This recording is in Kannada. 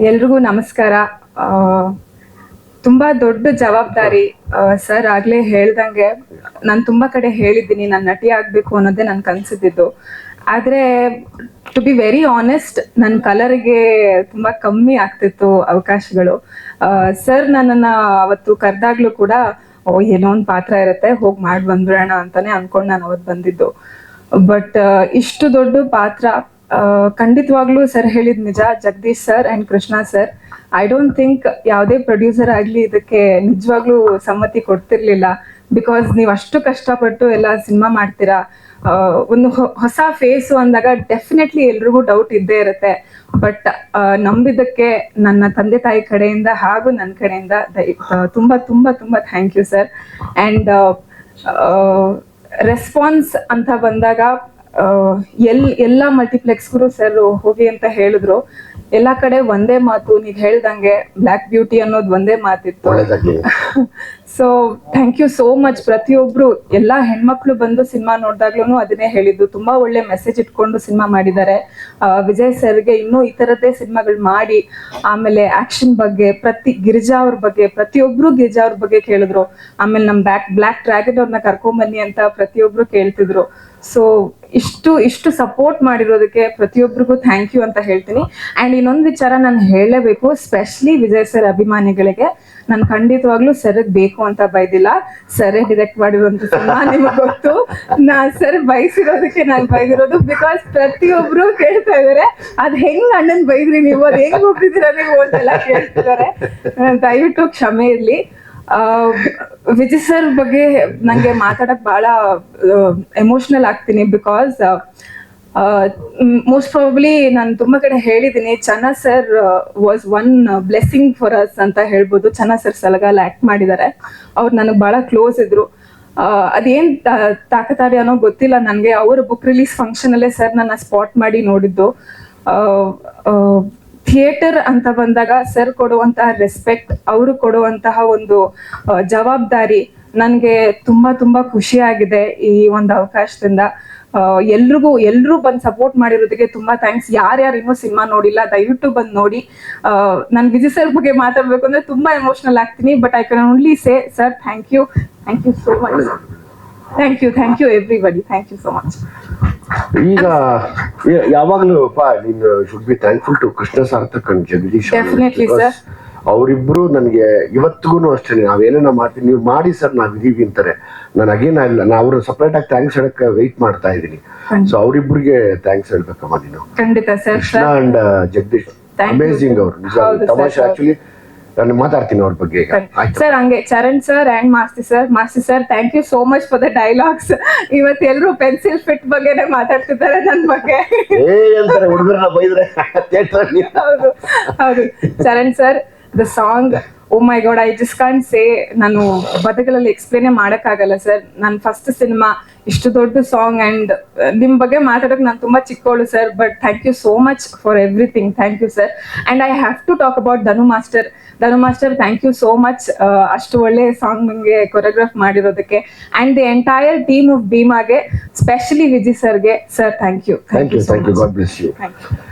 ಎಲ್ರಿಗೂ ನಮಸ್ಕಾರ. ತುಂಬಾ ದೊಡ್ಡ ಜವಾಬ್ದಾರಿ ಸರ್ ಆಗ್ಲೇ ಹೇಳ್ದಂಗೆ ನಾನು ತುಂಬಾ ಕಡೆ ಹೇಳಿದ್ದೀನಿ, ನಾನು ನಟಿ ಆಗ್ಬೇಕು ಅನ್ನೋದೇ ನನ್ ಕನ್ಸಿದ್ದು ಆದ್ರೆ ಟು ಬಿ ವೆರಿ ಆನೆಸ್ಟ್ ನನ್ನ ಕಲರ್ಗೆ ತುಂಬಾ ಕಮ್ಮಿ ಆಗ್ತಿತ್ತು ಅವಕಾಶಗಳು. ಸರ್ ನನ್ನನ್ನ ಅವತ್ತು ಕರೆದಾಗ್ಲೂ ಕೂಡ, ಓ, ಏನೋ ಒಂದು ಪಾತ್ರ ಇರುತ್ತೆ, ಹೋಗಿ ಮಾಡಿ ಬಂದ್ಬಿಡೋಣ ಅಂತಾನೆ ಅನ್ಕೊಂಡು ನಾನು ಅವತ್ತು ಬಂದಿದ್ದು. ಬಟ್ ಇಷ್ಟು ದೊಡ್ಡ ಪಾತ್ರ ಖಂಡಿತವಾಗ್ಲೂ ಸರ್ ಹೇಳಿದ ನಿಜ, Jagadish sir and Krishna sir. I don't think ಯಾವುದೇ ಪ್ರೊಡ್ಯೂಸರ್ ಆಗಲಿ ಇದಕ್ಕೆ ನಿಜವಾಗ್ಲೂ ಸಮ್ಮತಿ ಕೊಡ್ತಿರ್ಲಿಲ್ಲ. ಬಿಕಾಸ್ ನೀವು ಅಷ್ಟು ಕಷ್ಟಪಟ್ಟು ಎಲ್ಲ ಸಿನಿಮಾ ಮಾಡ್ತೀರಾ ಒಂದು ಹೊಸ ಫೇಸು ಅಂದಾಗ ಡೆಫಿನೆಟ್ಲಿ ಎಲ್ರಿಗೂ ಡೌಟ್ ಇದ್ದೇ ಇರುತ್ತೆ. ಬಟ್ ನಂಬಿದ್ದಕ್ಕೆ ನನ್ನ ತಂದೆ ತಾಯಿ ಕಡೆಯಿಂದ ಹಾಗೂ ನನ್ನ ಕಡೆಯಿಂದ ತುಂಬಾ ತುಂಬಾ ತುಂಬಾ thank you sir and response ಅಂತ ಬಂದಾಗ ಎಲ್ ಎಲ್ಲ ಮಲ್ಟಿಪ್ಲೆಕ್ಸ್ಗೂ ಸರ್ ಹೋಗಿ ಅಂತ ಹೇಳಿದ್ರು. ಎಲ್ಲಾ ಕಡೆ ಒಂದೇ ಮಾತು ನೀವು ಹೇಳ್ದಂಗೆ ಬ್ಲ್ಯಾಕ್ ಬ್ಯೂಟಿ ಅನ್ನೋದು ಒಂದೇ ಮಾತಿತ್ತು. So thank you so much ಪ್ರತಿಯೊಬ್ರು ಎಲ್ಲಾ ಹೆಣ್ಮಕ್ಳು ಬಂದು ಸಿನಿಮಾ ನೋಡಿದಾಗ್ಲೂ ಅದನ್ನೇ ಹೇಳಿದ್ದು. ತುಂಬಾ ಒಳ್ಳೆ ಮೆಸೇಜ್ ಇಟ್ಕೊಂಡು ಸಿನಿಮಾ ಮಾಡಿದ್ದಾರೆ. ವಿಜಯ್ ಸರ್ಗೆ ಇನ್ನೂ ಈ ತರದ್ದೇ ಸಿನಿಮಾಗಳು ಮಾಡಿ ಆಮೇಲೆ ಆಕ್ಷನ್ ಬಗ್ಗೆ ಪ್ರತಿ ಗಿರಿಜಾ ಅವ್ರ ಬಗ್ಗೆ ಪ್ರತಿಯೊಬ್ರು ಗಿರಿಜಾ ಅವ್ರ ಬಗ್ಗೆ ಕೇಳಿದ್ರು. ಆಮೇಲೆ ನಮ್ ಬ್ಯಾಕ್ ಬ್ಲ್ಯಾಕ್ ಡ್ರ್ಯಾಗನ್ ಅವ್ರನ್ನ ಕರ್ಕೊಂಬನ್ನಿ ಅಂತ ಪ್ರತಿಯೊಬ್ರು ಕೇಳ್ತಿದ್ರು. ಸೊ ಇಷ್ಟು ಇಷ್ಟು ಸಪೋರ್ಟ್ ಮಾಡಿರೋದಕ್ಕೆ ಪ್ರತಿಯೊಬ್ಬರಿಗೂ ಥ್ಯಾಂಕ್ ಯು ಅಂತ ಹೇಳ್ತೀನಿ. ಅಂಡ್ ಇನ್ನೊಂದು ವಿಚಾರ ನಾನು ಹೇಳಲೇಬೇಕು ಸ್ಪೆಷಲಿ ವಿಜಯ್ ಸರ್ ಅಭಿಮಾನಿಗಳಿಗೆ. ನಾನು ಖಂಡಿತವಾಗ್ಲೂ ಸರಗ್ ಬೇಕು ಅಂತ ಬೈದಿಲ್ಲ. ಸರ್ ಡಿರೆಕ್ಟ್ ಮಾಡಿರುವಂತ ಸಿನಿಮಾ ನಿಮಗೆ ಗೊತ್ತು. ನಾ ಸರ್ ಬಯಸಿರೋದಕ್ಕೆ ನಾನು ಬೈದಿರೋದು ಬಿಕಾಸ್ ಪ್ರತಿಯೊಬ್ರು ಕೇಳ್ತಾ ಇದಾರೆ, ಅದ್ ಹೆಂಗ್ ಅಣ್ಣನ್ ಬೈದ್ರಿ ನೀವು? ಅದ್ ಹೆಂಗ್ ಹೋಗ್ತಿದ್ದೀರಾ ನೀವು? ಅಂತೆಲ್ಲ ಕೇಳ್ತಿದ್ದಾರೆ ದಯವಿಟ್ಟು ಕ್ಷಮೆ ಇರ್ಲಿ. ವಿಜಯ್ ಸರ್ ಬಗ್ಗೆ ನಂಗೆ ಮಾತಾಡಕ್ ಬಹಳ ಎಮೋಷನಲ್ ಆಗ್ತೀನಿ ಬಿಕಾಸ್ ಮೋಸ್ಟ್ ಪ್ರಾಬಬ್ಲಿ ನಾನು ತುಂಬಾ ಕಡೆ ಹೇಳಿದ್ದೀನಿ Channa sir was one blessing for us ಅಂತ ಹೇಳ್ಬೋದು. ಚನ್ನ ಸರ್ ಸಲಗಾಲ ಆಕ್ಟ್ ಮಾಡಿದ್ದಾರೆ ಅವ್ರು ನನಗೆ ಬಹಳ ಕ್ಲೋಸ್ ಇದ್ರು. ಅದೇನ್ ತಾಕತಾರಿ ಅನ್ನೋ ಗೊತ್ತಿಲ್ಲ ನನಗೆ ಅವರ ಬುಕ್ ರಿಲೀಸ್ ಫಂಕ್ಷನ್ ಅಲ್ಲೇ ಸರ್ ನನ್ನ ಸ್ಪಾಟ್ ಮಾಡಿ ನೋಡಿದ್ದು. ಥಿಯೇಟರ್ ಅಂತ ಬಂದಾಗ ಸರ್ ಕೊಡುವಂತಹ ರೆಸ್ಪೆಕ್ಟ್ ಅವರು ಕೊಡುವಂತಹ ಒಂದು ಜವಾಬ್ದಾರಿ ನನಗೆ ತುಂಬಾ ತುಂಬಾ ಖುಷಿ ಆಗಿದೆ ಈ ಒಂದು ಅವಕಾಶದಿಂದ. ಎಲ್ರಿಗೂ, ಎಲ್ರೂ ಬಂದು ಸಪೋರ್ಟ್ ಮಾಡಿರೋದಕ್ಕೆ ತುಂಬಾ ಥ್ಯಾಂಕ್ಸ್ ಯಾರ್ಯಾರು ಇನ್ನೂ ಸಿನಿಮಾ ನೋಡಿಲ್ಲ, ದಯವಿಟ್ಟು ಬಂದು ನೋಡಿ. ನಾನು ವಿಜಯ್ ಸರ್ ಬಗ್ಗೆ ಮಾತಾಡ್ಬೇಕು ಅಂದ್ರೆ ತುಂಬಾ ಎಮೋಷನಲ್ ಆಗ್ತೀನಿ but I can only say sir thank you thank you so much thank you thank you everybody thank you so much ಈಗ ಯಾವಾಗ್ಲೂ ಪಾ ನೀನು should be thankful to Krishna Sarthak and Jagadish. ಅವರಿಬ್ರು ನನಗೆ ಇವತ್ತಿಗೂ ಅಷ್ಟೇ ನಾವೇನೇನ ಮಾಡ್ತೀವಿ ನೀವು ಮಾಡಿ ಸರ್ ನಾವ್ ಇದೀವಿ ಅಂತಾರೆ. ನಾನು ಅಗೇನ್ ಇಲ್ಲ ನಾ ಅವ್ರು ಸಪ್ರೇಟ್ ಆಗಿ ಥ್ಯಾಂಕ್ಸ್ ಹೇಳಕ್ಕೆ ವೆಯ್ಟ್ ಮಾಡ್ತಾ ಇದ್ದೀನಿ. ಸೊ ಅವರಿಬ್ರಿಗೆ ಥ್ಯಾಂಕ್ಸ್ ಹೇಳ್ಬೇಕಮ್ಮ ನೀನು. ಖಂಡಿತ sir Krishna and Jagadish amazing ಅವರು ಅಮೇಸಿಂಗ್ ತಮಾಷೆ ಆಕ್ಚುಲಿ ನಾನು ಮಾತಾಡ್ತೀನಿ ಅವ್ರ ಬಗ್ಗೆ ಈಗ. ಆಯ್ತು. ಸರ್ ಹಂಗೆ Charan sir and Masti sir. Masti sir thank you so much for the dialogues ಇವತ್ತು ಎಲ್ರು ಪೆನ್ಸಿಲ್ ಫಿಟ್ ಬಗ್ಗೆನೇ ಮಾತಾಡ್ತಿದ್ದಾರೆ ನನ್ನ ಬಗ್ಗೆ. ಏ ಅಂತಾರೆ ಹುಡುಗರನ್ನ ಬೈದ್ರೆ. ಹೌದು ಹೌದು. Charan sir the song oh my god I just can say ನಾನು ಪದಗಳಲ್ಲಿ ಎಕ್ಸ್ಪ್ಲೇನೇ ಮಾಡಕ್ಕಾಗಲ್ಲ ಸರ್ ನನ್ನ ಫಸ್ಟ್ ಸಿನಿಮಾ ಇಷ್ಟು ದೊಡ್ಡ ಸಾಂಗ್ ಅಂಡ್ ನಿಮ್ ಬಗ್ಗೆ ಮಾತಾಡೋಕೆ ನಾನು ತುಂಬಾ ಚಿಕ್ಕವಳು sir but thank you so much for everything thank you sir and I have to talk about Dhanu master Dhanu master thank you so much ಅಷ್ಟು ಒಳ್ಳೆ ಸಾಂಗ್ ನಂಗೆ choreograph ಮಾಡಿರೋದಕ್ಕೆ. And the entire team of ಭೀಮಾಗೆ specially Viji ಸರ್ಗೆ sir thank you thank you thank you